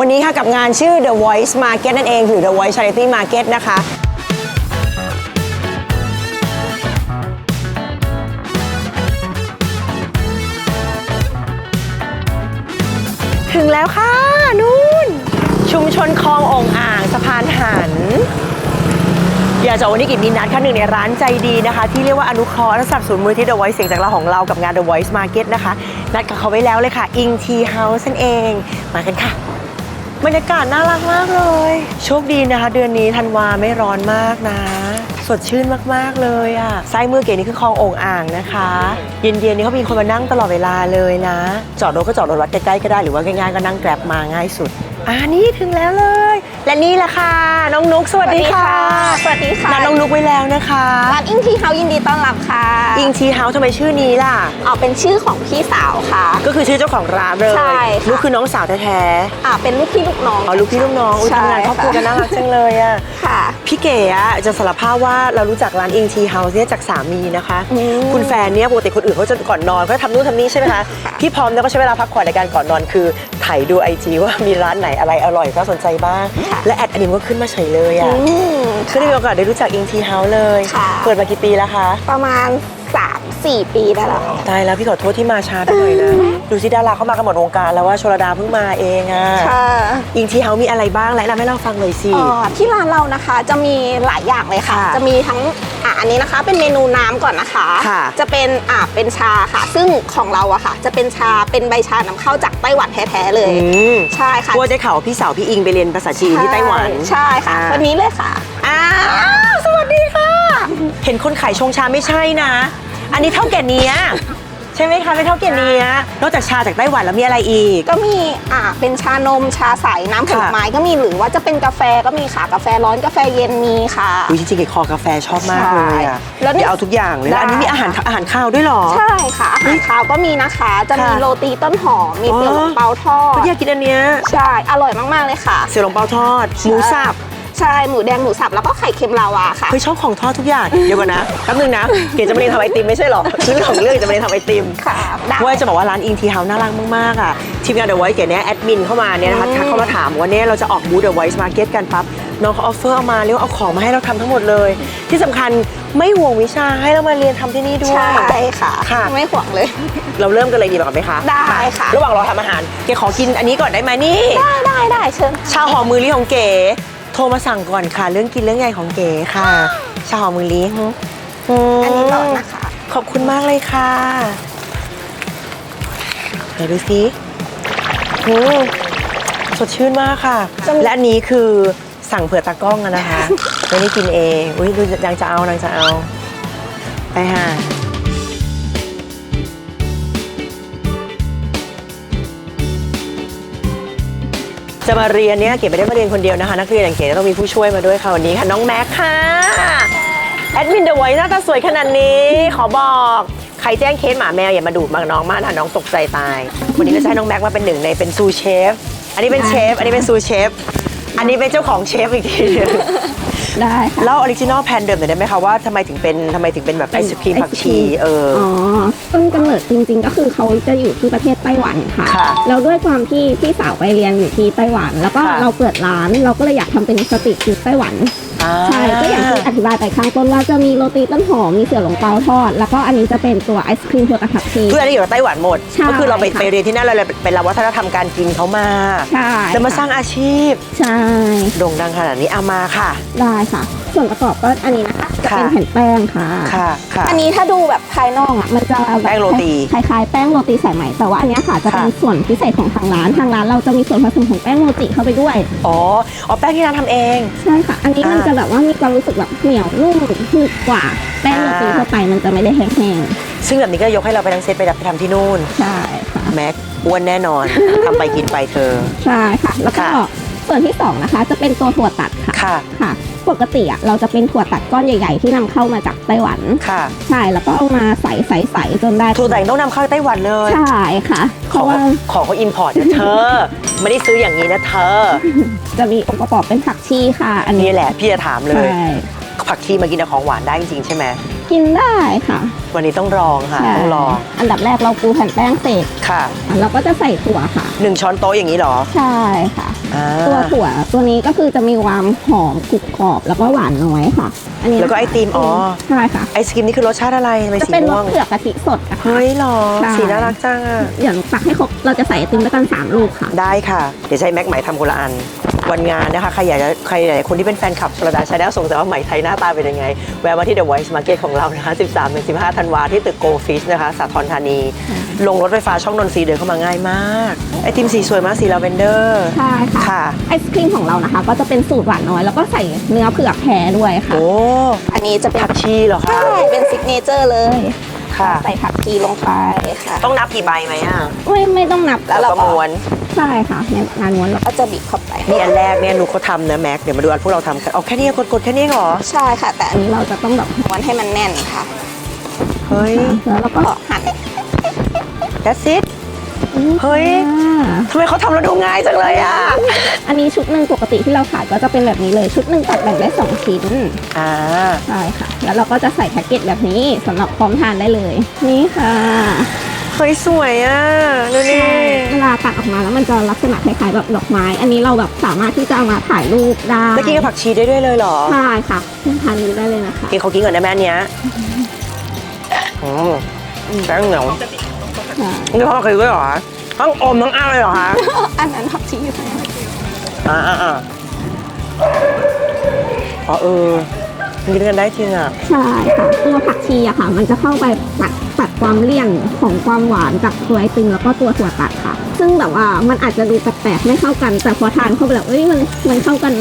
วันนี้ค่ะกับงานชื่อ The Voice Market นั่นเอง หรือ The Voice Charity Market นะคะ ถึงแล้วค่ะ นู่น ชุมชนคลององอ่างสะพานหัน อยากจะวันนี้กิจมีนัดค่ะหนึ่งในร้านใจดีนะคะ ที่เรียกว่าอนุเคราะห์และสนับสนุนมูลที่ The Voice เสียงจากเราของเรากับงาน The Voice Market นะคะ นัดกับเขาไว้แล้วเลยค่ะ Ing Tea House นั่นเอง มากันค่ะ บรรยากาศน่ารักมากเลย โชคดีนะคะ เดือนนี้ธันวาไม่ร้อนมากนะ สดชื่นมากๆเลยอะ่ะซ้ายมือเก๋นี่คือคลองโองอ่างนะคะ เย็นๆนี่เขามีคนมานั่งตลอดเวลาเลยนะ จอดรถก็จอดรถวัดใกล้ๆก็ได้หรือว่าง่ายๆก็นั่งแกร็บมาง่ายสุด อ่านี่ถึงแล้วเลย และนี่แหละค่ะ น้องนุกสวัสดีค่ะสวัสดีค่ะนัดน้องนุกไว้แล้วนะคะร้านอิงทีเฮายินดีต้อนรับค่ะอิงทีเฮาทำไมชื่อนี้ล่ะเอาเป็นชื่อของพี่สาวค่ะ ก็คือชื่อเจ้าของร้านเลยใช่ค่ะนุกคือน้องสาวแท้อ่าเป็นลูกพี่ลูกน้องๆอ๋อลูกพี่ลูกน้องอุ้ยใช่ทำงานครอบครัวกันน่ารักจังเลยอะค่ะ พี่เก๋อะจะสารภาพว่าเรารู้จักร้านอิงทีเฮาส์เนี่ยจากสามีนะคะอืมคุณแฟนเนี่ยปกติคนอื่นเขาจะก่อนนอนเขาทำนู่นทำนี่ใช่ไหมคะพี่พร้อมเนี่ยก็ใช้เวลาพักผ่อนในการก่อนนอนคือถ่ายดูไอจีว่ามีร้านไหนอะไรอร่อยน่าสนใจบ้างค่ะและแอดอันนี้มันก็ขึ้นมาเฉยเลยอะอืมก็ได้มีโอกาสได้รู้จักอิงทีเฮาส์เลยค่ะเปิดมากี่ปีแล้วคะ ประมาณ 3 4 ปีได้แล้วค่ะตายแล้วพี่ขอโทษที่มาช้าไปหน่อยนะ ดูสิดาราเข้ามากันหมดวงการแล้วว่าชลดาเพิ่งมาเองอะค่ะอิงทีเฮาส์มีอะไรบ้างแนะนำให้เราฟังหน่อยสิเอ่อที่ร้านเรานะคะจะมีหลายอย่างเลยค่ะค่ะจะมีทั้ง อะอันนี้นะคะเป็นเมนูน้ำก่อนนะคะ ค่ะจะเป็นอ่าเป็นชาค่ะ ซึ่งของเราอะค่ะ จะเป็นชาเป็นใบชานำเข้าจากไต้หวันแท้ๆเลยอืม ใช่ค่ะกลัวจะข่าวว่าพี่สาวพี่อิงไปเรียนภาษาจีนที่ไต้หวันใช่ค่ะอ่าคนนี้เลยค่ะอ้าวสวัสดีค่ะ เห็นคนขายชงชาไม่ใช่นะ อันนี้เท่าแก่เนี้ย ใช่ไหมคะเป็นเท่าแก่เนี้ยนอกจากชาจากไต้หวันแล้วมีอะไรอีก ก็มีอ่าเป็นชานมชาใสน้ำผลค่ะไม้ก็มีหรือว่าจะเป็นกาแฟก็มีค่ะกาแฟร้อนกาแฟเย็นมีค่ะ อุ้ยจริงๆเก๋คอกาแฟชอบมากเลยอะใช่แล้วนี่เดี๋ยวเอาทุกอย่างเลยแล้วอันนี้มีอาหารอาหารข้าวด้วยเหรอ ใช่ค่ะอาหารคาวก็มีนะคะ จะมีค่ะโรตีต้นหอมมีอ๋อเสี่ยวหลงเปาทอดอยากกินอันเนี้ยใช่อร่อยมากๆเลยค่ะ เสี่ยวหลงเปาทอดหมูสับ ใช่หมูแดงหมูสับแล้วก็ไข่เค็มลาวาค่ะเฮ้ยชอบของทอดทุกอย่างเดี๋ยวก่อนนะแป๊บนึงนะเก๋จะมาเรียนทำไอติมไม่ใช่เหรอคือเรื่องของเรื่องจะมาเรียนทำไอติมค่ะได้ ว่าจะบอกว่าร้านอิงทีเฮาน่ารักมากๆอะทีมงานเดอะไวท์เก๋เนี่ยแอดมินเข้ามาเนี่ยนะคะอืมทักเข้ามาถามว่าเนี่ยเราจะออกบูธเดอะไวท์มาร์เก็ตกันปั๊บน้องเขาออฟเฟอร์เอามาเรียกว่าเอาของมาให้เราทำทั้งหมดเลย ที่สำคัญไม่ห่วงวิชาให้เรามาเรียนทำที่นี่ด้วย ใช่ค่ะ ค่ะ ไม่ห่วงเลย เราเริ่มกันเลยดีกว่าไหมคะได้ค่ะ ระหว่างรอทำอาหารเก๋ขอกินอันนี้ก่อนได้ไหมนี่ ได้ได้ได้เชิญชาหอมมือลีของเก๋ โทรมาสั่งก่อนค่ะ เรื่องกินเรื่องใหญ่ของเก๋ค่ะ ชาหอมมือลีมอันนี้ก่อนนะคะ ขอบคุณมากเลยค่ะเดี๋ยวดูสิอืมสดชื่นมากค่ะจะมีและอันนี้คือสั่งเผื่อตากล้องอะนะคะ ไม่ได้กินเอง อุ้ยดูนางจะเอานางจะเอา ไปค่ะ จะมาเรียนเนี่ยเก๋ไม่ได้มาเรียนคนเดียวนะคะ นักเรียนอย่างเก๋ต้องมีผู้ช่วยมาด้วยค่ะวันนี้ค่ะน้องแม็กค่ะแอดมินเดอะไวท์หน้าตาสวยขนาดนี้ ขอบอกใครแจ้งเคสหมาแมวอย่ามาดูดมาน้องมากนะน้องตกใจตาย วันนี้ก็จะให้น้องแม็กมาเป็นหนึ่งในเป็นซูเชฟ อันนี้เป็นเชฟ อันนี้เป็นซูเชฟ อันนี้เป็นเจ้าของเชฟอีกที ได้ค่ะ เล่าออริจินอลแพนเดิมหน่อยได้ไหมคะว่าทำไมถึงเป็นทำไมถึงเป็นแบบไอศครีมผักชีเอออ อ๋อต้นกำเนิดจริงๆ ก็คือเขาจะอยู่ที่ประเทศไต้หวันค่ะ ค่ะแล้วด้วยความที่พี่สาวไปเรียนอยู่ที่ไต้หวัน แล้วก็ค่ะ เราเปิดร้าน เราก็เลยอยากทำเป็นสตรีทฟู้ดไต้หวันอ่า ใช่ก็อย่างที่อธิบายไปข้างต้นว่าจะมีโรตีต้นหอมมีเสี่ยวหลงเปาทอด แล้วก็อันนี้จะเป็นตัวไอศครีมถั่วตะขับชี คืออันนี้อยู่ไต้หวันหมด ใช่ก็คือเราไปค่ะ ไปเรียนที่นั่นเราเลยไปรับวัฒนธรรมการกินเขามาใช่แล้วมาสร้างอาชีพใช่โด่งดังขนาดนี้เอามาค่ะ ได้ค่ะ ส่วนประกอบก็อันนี้นะคะจะเป็นค่ะ แผ่นแป้งค่ะ ค่ะค่ะ อันนี้ถ้าดูแบบภายนอกนอกอะมันจะบบแป้งโรตี คล้ายๆแป้งโรตีสายไหมแต่ว่าอันเนี้ยค่ะจะเป็นค่ะส่วนพิเศษของทางร้านทางร้านเราจะมีส่วนผสมของแป้งโรตีเข้าไปด้วย อ๋ออ๋อแป้งที่ร้านทำเอง ใช่ค่ะ อันนี้มันอ่าจะแบบว่ามีความรู้สึกแบบเหนียวนุ่มหนึบกว่าแป้งโรตีอ่าทั่วไปมันจะไม่ได้แห้งซึ่งแบบนี้ก็ยกให้เราไปทั้งเซตไปไปทำที่นู่น ๆใช่ค่ะ แม็กอ้วนแน่นอน ทำไปกินไปเธอ ใช่ค่ะ แล้วก็ค่ะ ส่วนที่สองนะคะ จะเป็นตัวถั่วตัดค่ะค่ะ ค่ะ ปกติอะเราจะเป็นถั่วตัดก้อนใหญ่ ๆ ที่นำเข้ามาจากไต้หวัน ค่ะใช่แล้วก็เอามาใส่ใส่ใส่จนได้ถั่วแต่งต้องนำเข้าไต้หวันเลยใช่ค่ะ เพของราะว่าของเขาอินพอร์ตนะเธอ ไม่ได้ซื้ออย่างนี้นะเธอ จะมีองค์ประกอบเป็นผักชีค่ะ อันนี้นี่แหละพี่จะถามเลย ใช่ ผักชีมากินกับของหวานได้จริงๆใช่ไหมกินได้ค่ะวันนี้ต้องลองค่ะใช่ต้องลองอันดับแรกเราปูแผ่นแป้งเสร็จค่ะเราก็จะใส่ถั่วค่ะ หนึ่งช้อนโต๊ะอย่างนี้เหรอใช่ค่ะ อ่าตัวถั่วตัวนี้ก็คือจะมีความหอมกรุบกรอบแล้วก็หวานน้อยค่ะ อันนี้แล้วก็ไอติมอ๋อใช่ค่ะ ไอศกรีมนี่คือรสชาติอะไรทำไมจะสีเป็นรม่วสงเผือกกะทิสดอะค่ะเฮ้ยเหรอใช่ สีน่ารักจังอะเดี๋ยวตักให้ครบเราจะใส่ไอติมด้วยกันสามลูกค่ะ ได้ค่ะ เดี๋ยวใช้แม็กไหมทำคนละอัน วันงานนะคะ ใครอยากจะใครอยากจะคนที่เป็นแฟนคลับชลดาชาแนลสงสัยว่าไหมไทยหน้าตาเป็นยังไง แวะมาที่ The Voice Market ของเรานะคะ 13-15 ธันวาที่ตึกโกลฟิชนะคะสาทรธานี ลงรถไฟฟ้าช่องนนทรีย์เดินเข้ามาง่ายมาก ไอติมสีสวยมากสีลาเวนเดอร์ใช่ค่ะค่ะ ไอศครีมของเรานะคะ ก็จะเป็นสูตรหวานน้อย แล้วก็ใส่เนื้อเผือกแท้ด้วยค่ะ โอ้อันนี้จะเป็นผักชีเหรอคะใช่เป็นซิกเนเจอร์เลย ค่ะ ใส่ผักชีลงไปค่ะ ต้องนับกี่ใบไหมอะ ไม่ไม่ต้องนับแล้วเราก็ก็ม้วนใช่ค่ะในงานม้วนเราก็จะบีบเข้าไปนี่อันแรกเนี่ยนุกเขาทำนะแม็กเดี๋ยวมาดูอันพวกเราทำกันเอาแค่นี้กดๆแค่นี้เหรอใช่ค่ะ แต่อัอันนนี้นี้เราจะต้องแบบม้วนให้มันแน่นค่ะเฮ้ยแล้วเราก็ก็หั่น that's it เฮ้ยอ่าทำไมเขาทำแล้วดูง่ายจังเลยอะ อันนี้ชุดหนึ่งปกติที่เราขายก็จะเป็นแบบนี้เลย ชุดหนึ่งตัดแบ่งได้สองชิ้นอ่าใช่ค่ะ แล้วเราก็จะใส่แพ็กเกจแบบนี้สำหรับพร้อมทานได้เลย นี่ค่ะเฮ้ยสวยอะดูนี่เวลาตัดออกมาแล้วมันจะลักษณะคล้ายๆแบบดอกไม้ อันนี้เราแบบสามารถที่จะเอามาถ่ายรูปได้แล้วกินกับผักชีได้ด้วยเลยเหรอใช่ค่ะทานนี้ได้เลยนะคะกินเขากินก่อนได้ไหมอันเนี้ยอืมแป้งเหนียวค่ะ นี่เขาเคยด้วยเหรอทั้งอมทั้งอ้าเลยเหรอคะ อันนั้นผักชีอยู่ตรงนั้นอ่าอ่าอ่าอ๋อเออกินกันได้จริงอะ ใช่ค่ะตัวผักชีอะค่ะ มันจะเข้าไปตัดตัดความเลี่ยนของความหวานกับตัวไอติมแล้วก็ตัวถั่วตัดค่ะ ซึ่งแบบว่ามันอาจจะดูแปลกๆไม่เข้ากัน แต่พอทานเข้าไปแล้วเอ้ยมันมันเข้ากัน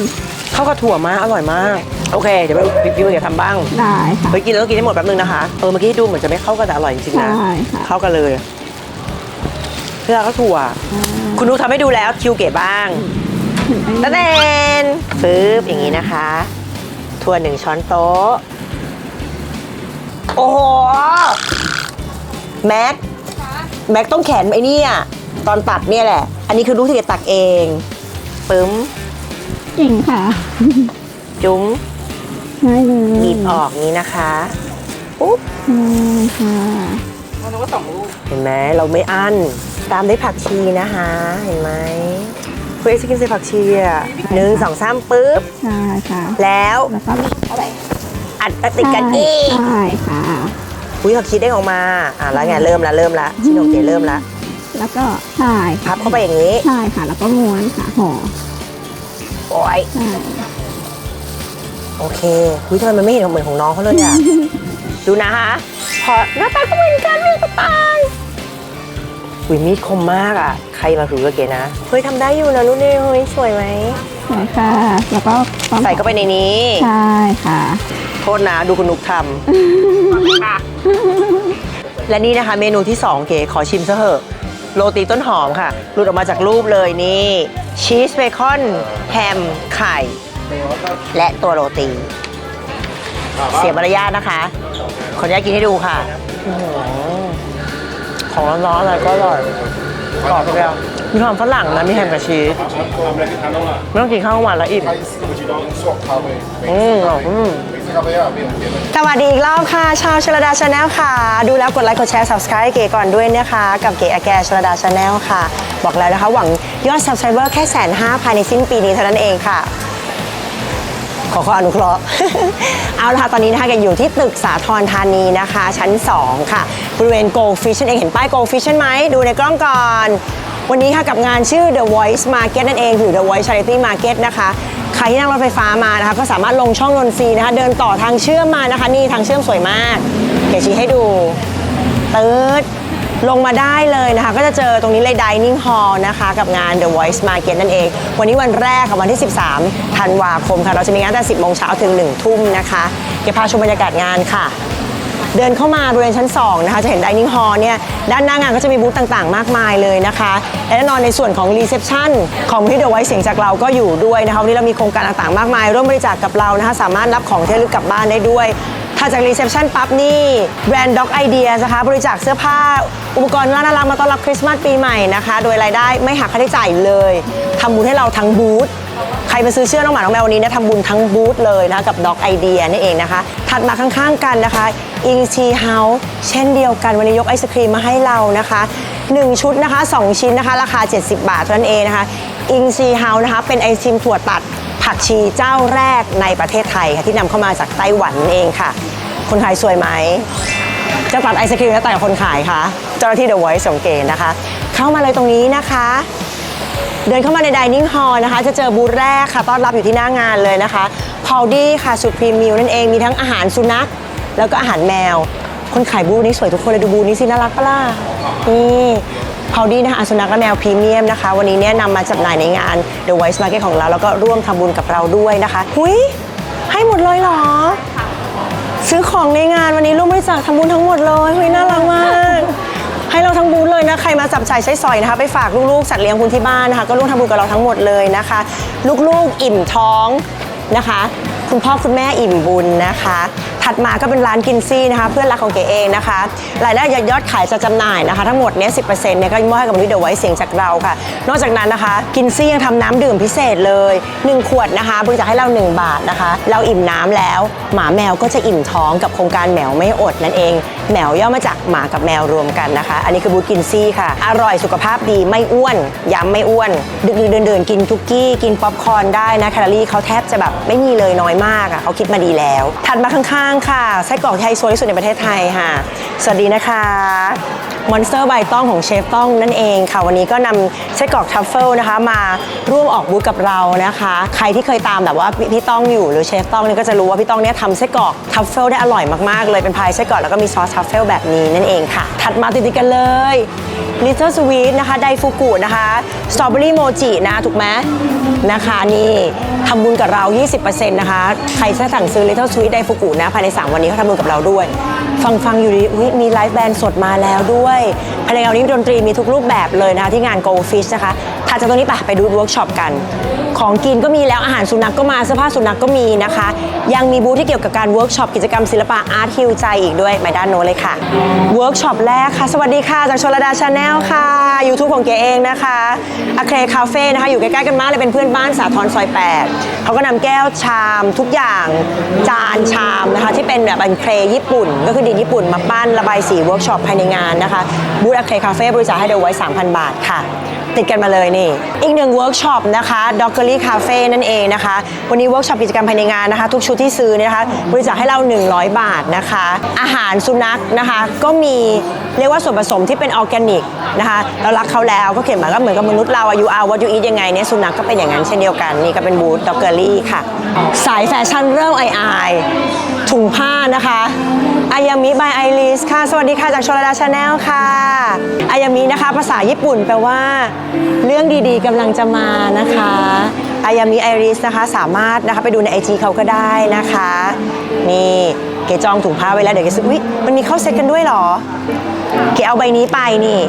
เข้ากับถั่วมากอร่อยมาก โอเค เดี๋ยวไปพี่พี่เดี๋ยวทำบ้างได้ค่ะไปกินแล้วกินได้หมดแป๊บนึงนะคะ เออเมื่อกี้ดูเหมือนจะไม่เข้ากันแต่อร่อยจริงๆนะ ใช่ค่ะ เข้ากันเลย เพื่อก็ถั่ว คุณนุกทำให้ดูแล้วคิวเก๋บ้างตะเดนปึ๊บอย่างนี้นะคะ ถั่วหนึ่งช้อนโต๊ะ โอ้โห แม็ก แม็กต้องแขนไอ้นี่อะตอนตัดเนี่ยแหละ อันนี้คือลูกที่เกดตักเองปึ้มเก่งค่ะ จุ้มใช่เลยหนีบออกนี้นะคะปุ๊บใช่ค่ะเห็นไหมเราไม่อั้น ตามด้วยผักชีนะคะ เห็นไหมเพื่อจะกินใส่ผักชีอะหนึ่งสองสามปึ๊บ ใช่ค่ะ แล้วแล้วก็เข้าไปอัดติดกันอีกใช่ค่ะอุ้ยผักชีเด้งออกมา อะแล้วไงเริ่มละเริ่มละชิโนเกะเริ่มละ แล้วก็ใช่พับเข้าไปอย่างนี้ ใช่ค่ะ แล้วก็ม้วนค่ะห่อโอ้ยใช่โอเคอุ้ยทำไมมันไม่เห็นเหมือนของน้องเขาเลยอะ ดูนะคะพอหน้าตาก็เหมือนกันเลยก็ตาย อุ้ยมีดคมมากอะ ใครมาถือกับเก๋นะ เฮ้ยทำได้อยู่นะนุ่นนี่เฮ้ยสวยไหมใช่ค่ะ แล้วก็ความใส่เข้าไปในนี้ ใช่ค่ะ โทษนะดูคุณนุกทำ และนี่นะคะเมนูที่ 2 เก๋ขอชิมซะเถอะ โรตีต้นหอมค่ะ หลุดออกมาจากรูปเลยนี่ชีสเบคอน แฮม ไข่ และตัวโรตี เสียมารยาทนะคะ ขออนุญาตกินให้ดูค่ะอื้อหือ ของร้อนๆอะไรก็อร่อยกรอบแล้วมีความฝรั่งนะมีแฮมกับชีสไม่ต้องกินข้าวกลางวันแล้วอิ่มอืมอืมสวัสดีอีกรอบค่ะชาวชลดาชาแนลค่ะ ดูแล้วกดไลค์กดแชร์ subscribe เก๋ก่อนด้วยนะคะ กับเก๋อาแกชลดาชาแนลค่ะ บอกแล้วนะคะ หวังยอด subscriber แค่แสนห้าภายในสิ้นปีนี้เท่านั้นเองค่ะ ขอขออนุเคราะห์ เอาละค่ะตอนนี้นะคะแกอยู่ที่ตึกสาทรธานีนะคะ ชั้น 2 ค่ะบริเวณ Gold Fish นั่นเองเห็นป้าย Gold Fish ใช่ไหมดูในกล้องก่อน วันนี้ค่ะกับงานชื่อ The Voice Market นั่นเองหรือ The Voice Charity Market นะคะใครที่นั่งรถไฟฟ้ามานะคะ ก็สามารถลงช่องนนทรีนะคะ เดินต่อทางเชื่อมมานะคะ นี่ทางเชื่อมสวยมากเก๋ชี้ให้ดูตืด ลงมาได้เลยนะคะ ก็จะเจอตรงนี้เลย Dining Hall นะคะ กับงาน The Voice Market นั่นเอง วันนี้วันแรกค่ะวันที่ 13 ธันวาคมค่ะ เราจะมีงานตั้งแต่ 10 โมงเช้าถึง 1 ทุ่มนะคะเดี๋ยวพาชมบรรยากาศงานค่ะเดินเข้ามาบริเวณชั้น 2 นะคะ จะเห็น Dining Hall เนี่ย ด้านหน้างานก็จะมีบูธต่างๆ มากมายเลยนะคะ และแน่นอนในส่วนของ Reception ของที่ The Voice เสียงจากเราก็อยู่ด้วยนะคะ วันนี้เรามีโครงการต่างๆ มากมาย ร่วมบริจาคกับเรานะคะ สามารถรับของที่ระลึกกลับบ้านได้ด้วย ถ้าจากรีเซพชันปั๊บนี่แบรนด์ด็อกไอเดียนะคะ บริจาคเสื้อผ้า อุปกรณ์น่ารักมาต้อนรับคริสต์มาสปีใหม่นะคะ โดยรายได้ไม่หักค่าใช้จ่ายเลยทำบุญให้เราทั้งบูธใครมาซื้อเสื้อน้องหมาน้องแมววันนี้เนะทำบุญทั้งบูธเลยนะกับด็อกไอเดียนี่เองนะคะ ถัดมาข้างๆกันนะคะอิงชีเฮาส์เช่นเดียวกันวันนี้ยกไอศครีมมาให้เรานะคะ 1 ชุดนะคะ 2 ชิ้นนะคะ ราคา 70 บาทเท่านั้นเองนะคะอิงชีเฮาส์นะคะเป็นไอศครีมถั่วตัดผักชีเจ้าแรกในประเทศไทยค่ะที่นำเข้ามาจากไต้หวันเองค่ะ คนขายสวยไหมจะตัดไอศครีมแล้วแต่คนขายค่ะ เจ้าหน้าที่ The Voice ส่งเกณฑ์นะคะ เข้ามาเลยตรงนี้นะคะ เดินเข้ามาใน Dining Hall นะคะ จะเจอบูธแรกค่ะ ต้อนรับอยู่ที่หน้างานเลยนะคะพาวดี้ค่ะสุดพรีมิวนั่นเองมีทั้งอาหารสุนัข แล้วก็อาหารแมว คนขายบูธนี้สวยทุกคนเลยดูบูธนี้สิน่ารักปะล่ะนี่พาวดี้นะคะอาสุนัขและแมวพรีเมียมนะคะ วันนี้เนี่ยนำมาจำหน่ายในงาน The Voice Market ของเรา แล้วก็ร่วมทำบุญกับเราด้วยนะคะ หุยให้หมดเลยเหรอ ซื้อของในงานวันนี้ร่วมบริจาคทำบุญทั้งหมดเลยเฮ้ยน่ารักมาก ให้เราทั้งบูธเลยนะใครมาจับจ่ายใช้สอยนะคะ ไปฝากลูกๆสัตว์เลี้ยงคุณที่บ้านนะคะ ก็ร่วมทำบุญกับเราทั้งหมดเลยนะคะ ลูกๆอิ่มท้องนะคะ คุณพ่อคุณแม่อิ่มบุญนะคะ ถัดมาก็เป็นร้านกินซี่นะคะ เพื่อนรักของเก๋เองนะคะ รายได้ยอดขายจะจำหน่ายนะคะ ทั้งหมดเนี้ยสิเนี่ยก็มอบให้กับมูลนิธิเดอะไวท์เสียงจากเราค่ะ นอกจากนั้นนะคะ กินซี่ยังทำน้ำดื่มพิเศษเลย 1 ขวดนะคะบริจาคให้เรา 1 บาทนะคะ เราอิ่มน้ำแล้ว หมาแมวก็จะอิ่มท้องกับโครงการแมวไม่อดนั่นเองแมวย่อมาจากหมากับแมวรวมกันนะคะ อันนี้คือบูธกินซี่ค่ะ อร่อยสุขภาพดีไม่อ้วนย้ำไม่อ้วน ดึกๆเดินๆกินทุกกี้ กินป๊อปคอร์นได้นะแคลอรี่เขาแทบจะแบบไม่มีเลยน้อยมากอะเขาคิดมาดีแล้วถัดมาข้างๆค่ะไส้กรอกไทยสวยที่สุดในประเทศไทยค่ะ สวัสดีนะคะมอนสเตอร์ใบต้องของเชฟต้องนั่นเองค่ะ วันนี้ก็นำไส้กรอกทัฟเฟิลนะคะ มาร่วมออกบูธกับเรานะคะ ใครที่เคยตามแบบว่าพี่ต้องอยู่หรือเชฟต้องเนี่ยก็จะรู้ว่าพี่ต้องเนี่ยทำไส้กรอกทัฟเฟิลได้อร่อยมากๆเลยเป็นพายไส้กรอกแล้วก็มีซอสทัฟเฟิลแบบนี้นั่นเองค่ะ ถัดมาติดๆกันเลย Little Sweet นะคะไดฟูกุนะคะสตรอเบอรี่โมจินะถูกไหมนะคะนี่ทำบุญกับเรา 20%นะคะ ใครจะสั่งซื้อ Little Sweet ไดฟูกุนะภายใน 3 วันนี้เขาทำบุญกับเราด้วย ฟังฟังอยู่ดีอุ๊ยมีไลฟ์แบนด์สดมาแล้วด้วยเพลงเอานนี้ดนตรีมีทุกรูปแบบเลยนะคะที่งาน Goldfish นะคะ ถัดจากตรงนี้ไปไปดูเวิร์กช็อปกัน ของกินก็มีแล้วอาหารสุนัขกก็มาเสื้อผ้าสุนัขกก็มีนะคะ ยังมีบูธที่เกี่ยวกับการเวิร์กช็อปกิจกรรมศิลปะอาร์ตฮิวใจอีกด้วยไปด้านโน้นเลยค่ะเวิร์กช็อปแรกค่ะ สวัสดีค่ะ จากชลดาชาแนลค่ะ YouTube ของเก๋เองนะคะอะเครคาเฟ่นะคะอยู่ใกล้ๆกันมากเลยเป็นเพื่อนบ้านสาทรซอย8เขาก็นำแก้วชามทุกอย่างจานชามนะคะที่เป็นแบบเป็นเครญี่ปุ่น ก็คือดินญี่ปุ่นมาปั้นระบายสีเวิร์กช็อปภายในงานนะคะบูธอะเครคาเฟ่บริจาคให้เดอะไว้3,000 บาทค่ะ ติดกันมาเลยนี่ อีกหนึ่งเวิร์กช็อปนะคะด็อกเกอรี่คาเฟ่นั่นเองนะคะ วันนี้เวิร์กช็อปกิจกรรมภายในงานนะคะ ทุกชุดที่ซื้อเนี่ยนะคะบริจาคให้เรา 100 บาทนะคะ อาหารสุนัขนะคะ ก็มีเรียกว่าส่วนผสมที่เป็นออร์แกนิกนะคะเรารักเขาแล้วก็เขียนมาก็เหมือนกับมนุษย์เราอายุอาวัตยูอียังไงเนี่ยสุนัขก็เป็นอย่างนั้นเช่นเดียวกันนี่ก็เป็นบูธด็อกเกอรี่ค่ะ สายแฟชั่นเริ่มไอไอถุงผ้านะคะ อายามิบายไอริสค่ะ สวัสดีค่ะจากชลดาชาแนลค่ะอายามินะคะ ภาษาญี่ปุ่นแปลว่า เรื่องดีๆกำลังจะมานะคะอายามิไอริสนะคะ สามารถนะคะไปดูในไอจีเขาก็ได้นะคะ นี่เกจองถุงผ้าไว้แล้วเดี๋ยวเกซื้ออุ๊ยมันมีเข้าเซ็ตกันด้วยเหรอ เกเอาใบนี้ไปนี่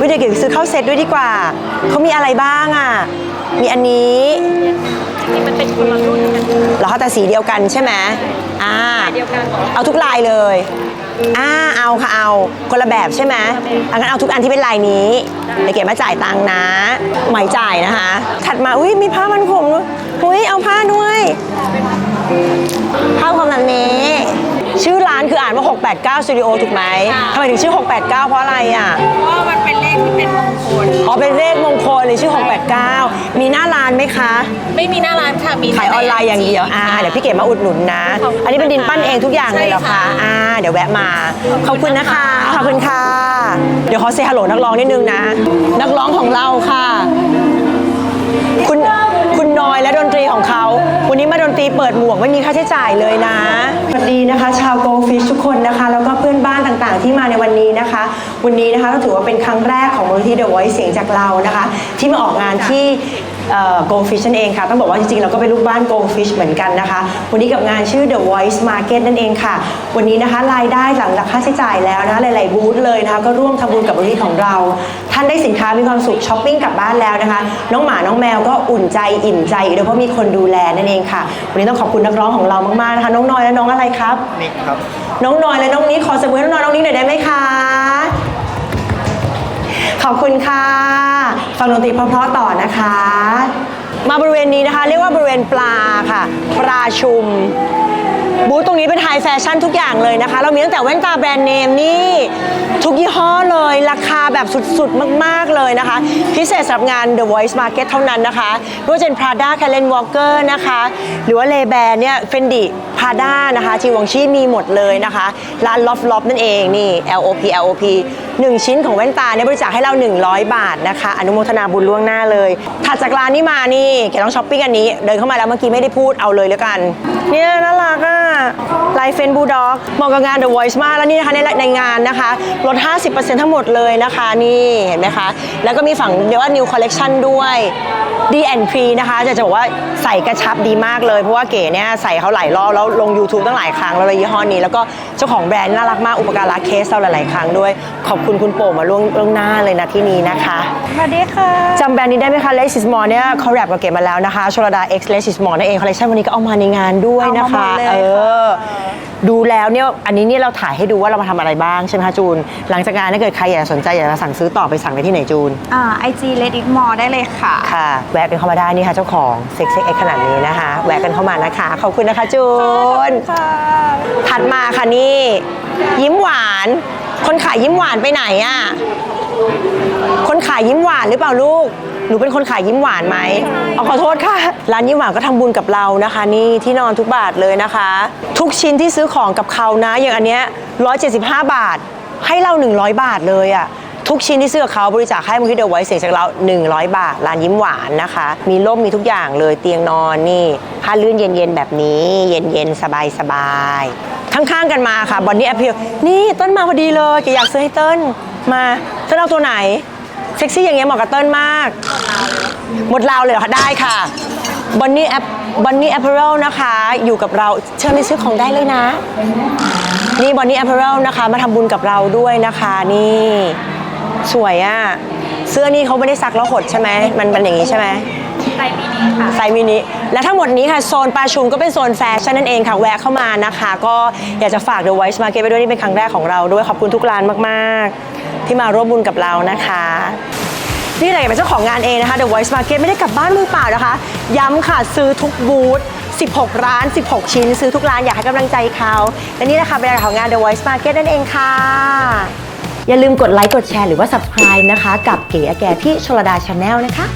วิเดี๋ยวเกซื้อเข้าเซ็ตด้วยดีกว่าเขามีอะไรบ้างอะมีอันนี้ นี่มันเป็นคนละรุ่นกันเหรอคะแต่สีเดียวกันใช่ไหมอ่าเดียวกันเหรอ เอาทุกลายเลย อ่า เอาค่ะ เอา คนละแบบใช่ไหมอังั้นเอาทุกอันที่เป็นลายนี้เดี๋ยวเก็บมาจ่ายตังค์นะ หมายจ่ายนะคะ ถัดมา อุ้ยมีผ้ามันผมด้วยอุ้ยเอาผ้าด้วย ผ้าความแบบนี้ ชื่อร้านคืออ่านว่า 689 Studio ถูกไหมทำไมถึงชื่อ 689 เพราะอะไรอะ เพราะว่ามันเป็นเลขที่เป็นมงคล อ๋อเป็นเลขมงคลเลยชื่อ 689 มีหน้าร้านไหมคะ ไม่มีหน้าร้านค่ะ มีขายออนไลน์อย่างเดียว อ่า เดี๋ยวพี่เก๋มาอุดหนุนนะขอบคุณอันนี้เป็นดินปั้นเองทุกอย่างเลยเหรอใช่คะค่ะอ่า เดี๋ยวแวะมา ขอบคุณนะคะ ขอบคุณค่ะ เดี๋ยวขอเซฮัลโหลนักร้องนิดนึงนะ นักร้องของเราค่ะ คุณคุณนอยและดนตรีของเขา วันนี้มาดนตรีเปิดหมวกไม่มีค่าใช้จ่ายเลยนะ สวัสดีนะคะ ชาวโกลฟิชทุกคนนะคะ แล้วก็เพื่อนบ้านต่างๆ ที่มาในวันนี้นะคะ วันนี้นะคะก็ถือว่าเป็นครั้งแรกของมูลที่เดอะไวท์เสียงจากเรานะคะ ที่มาออกงานที่ โกลฟิชนั่นเองค่ะ ต้องบอกว่าจริงๆ เราก็เป็นลูกบ้านโกลฟิชเหมือนกันนะคะ วันนี้กับงานชื่อ The Voice Market นั่นเองค่ะ วันนี้นะคะรายได้หลังจากค่าใช้จ่ายแล้วนะคะหลายๆบูธเลยนะคะก็ร่วมทำบุญกับมูลนิธิของเรา ท่านได้สินค้ามีความสุขช้อปปิ้งกลับบ้านแล้วนะคะ น้องหมาน้องแมวก็อุ่นใจอิ่มใจอีกด้วยเพราะมีคนดูแลนั่นเองค่ะ วันนี้ต้องขอบคุณนักร้องของเรามากๆนะคะน้องนอยและน้องอะไรครับนิกครับน้องนอยและน้องนี้ขอเสมือน้องนอยน้องนี้หน่อยได้ไหมคะขอบคุณค่ะ ฟังดนตรีเพราะๆต่อนะคะ มาบริเวณนี้นะคะ เรียกว่าบริเวณปลาค่ะ ปลาชุม บูธตรงนี้เป็นไฮแฟชั่นทุกอย่างเลยนะคะ เรามีตั้งแต่แว่นตาแบรนด์เนมนี่ ทุกยี่ห้อเลยราคาแบบสุดๆ มากๆเลยนะคะ พิเศษสำหรับงาน The Voice Market เท่านั้นนะคะไม่ว่าจะเป็น Prada c a l e n Walker นะคะ หรือว่า l e b a n เนี่ย Fendi Prada นะคะจีวองชีมีหมดเลยนะคะร้าน Loft Loft นั่นเองนี่ LOP LOP 1 ชิ้นของแว่นตาเนี่ยบริจาคให้เรา 100 บาทนะคะ อนุโมทนาบุญล่วงหน้าเลยถัดจากร้านนี้มานี่แกต้องช้อปปิ้งอันนี้ เดินเข้ามาแล้วเมื่อกี้ไม่ได้พูดเอาเลยแล้วกัน เนี่ยน่ารักอะ ลายเฟนบูด็อกเหมาะกับงาน The Voice มากแล้วนี่นะคะในในงานนะคะลด 50%ทั้งหมดเลยนะคะนี่เห็นไหมคะ แล้วก็มีฝั่งเรียกว่า New Collection ด้วย D&P นะคะจะจะบอกว่าใส่กระชับดีมากเลย เพราะว่าเก๋เนี่ยใส่เขาหลายรอบแล้วลง YouTube ตั้งหลายครั้งแล้วเลยยี่ห้อนี้ แล้วก็เจ้าของแบรนด์น่ารักมากอุปการะเคสเราหลายๆ ครั้งด้วย ขอบคุณคุณโป่งมาล่วงล่วงหน้าเลยนะที่นี้นะคะสวัสดีค่ะจำแบรนด์นี้ได้ไหมคะ Less is More เนี่ยเขาแรปกับเก๋มาแล้วนะคะโชลดา X Less is More นั่นเองคอลเลคชันวันนี้ก็เอามาในงานด้วยนะคะเอามาหมดเลยเอค่ะอดูแล้วเนี่ยอันนี้เนี่ยเราถ่ายให้ดูว่าเรามาทำอะไรบ้างใช่ไหมคะจูน หลังจากงานถ้าเกิดใครอยากสนใจอยากจะสั่งซื้อต่อไปสั่งได้ที่ไหนจูน อ่าไอจีเลดิกมอได้เลยค่ะ ค่ะ แวะกันเข้ามาได้นี่ค่ะเจ้าของเซ็กซ์เอ็กขนาดนี้นะคะ แวะกันเข้ามานะคะขอบคุณนะคะจูน ค่ะ ถัดมาค่ะนี่ ยิ้มหวาน คนขายยิ้มหวานไปไหนอะคนขายยิ้มหวานหรือเปล่าลูก หนูเป็นคนขายยิ้มหวานไหมเอาขอโทษค่ะ ร้านยิ้มหวานก็ทำบุญกับเรานะคะ นี่ที่นอนทุกบาทเลยนะคะ ทุกชิ้นที่ซื้อของกับเขานะ อย่างอันเนี้ย175บาท ให้เรา100บาทเลยอะทุกชิ้นที่ซื้อกับเขาบริจาคให้มูลที่เดอะไวท์เสียจากเรา100 บาท ร้านยิ้มหวานนะคะ มีร่มมีทุกอย่างเลยเตียงนอนนี่ผ้าลื่นเย็นๆแบบนี้ เย็นๆ สบายๆ ข้างๆกันมาค่ะบอนนี่แอพเพิลนี่เต้นมาพอดีเลยแกอยากซื้อให้เต้นมาเต้นเอาตัวไหน เซ็กซี่อย่างเงี้ยเหมาะกับเต้นมาก หมดราวเลยเหรอคะได้ค่ะบอนนี่แอปบอนนี่แอปเปิลนะคะ อยู่กับเราเชิญไปซื้อของได้เลยนะ นี่บอนนี่แอปเปิลนะคะ มาทำบุญกับเราด้วยนะคะนี่ สวยอะเสื้อนี่เขาไม่ได้ซักแล้วหดใช่ไหมมันเป็นอย่างนี้ใช่ไหม ไซส์มินิค่ะ ไซส์มินิ และทั้งหมดนี้ค่ะ โซนปลาชุมก็เป็นโซนแฟชั่นนั่นเองค่ะแวะเข้ามานะคะ ก็อยากจะฝาก The Voice Market ไปด้วยนี่เป็นครั้งแรกของเราด้วยขอบคุณทุกร้านมากๆ ที่มาร่วมบุญกับเรานะคะนี่แหละเป็นเจ้าของงานเองนะคะ The Voice Market ไม่ได้กลับบ้านมือเปล่านะคะ ย้ำค่ะซื้อทุกบูธ 16 ร้าน 16 ชิ้น ซื้อทุกร้านอยากให้กำลังใจเขาและนี่นะคะเป็นรายกาของงาน The Voice Market นั่นเองค่ะ อย่าลืมกดไลค์กดแชร์หรือว่า subscribe นะคะ กับเก๋อแก่ที่ชลดาชาแนลนะคะ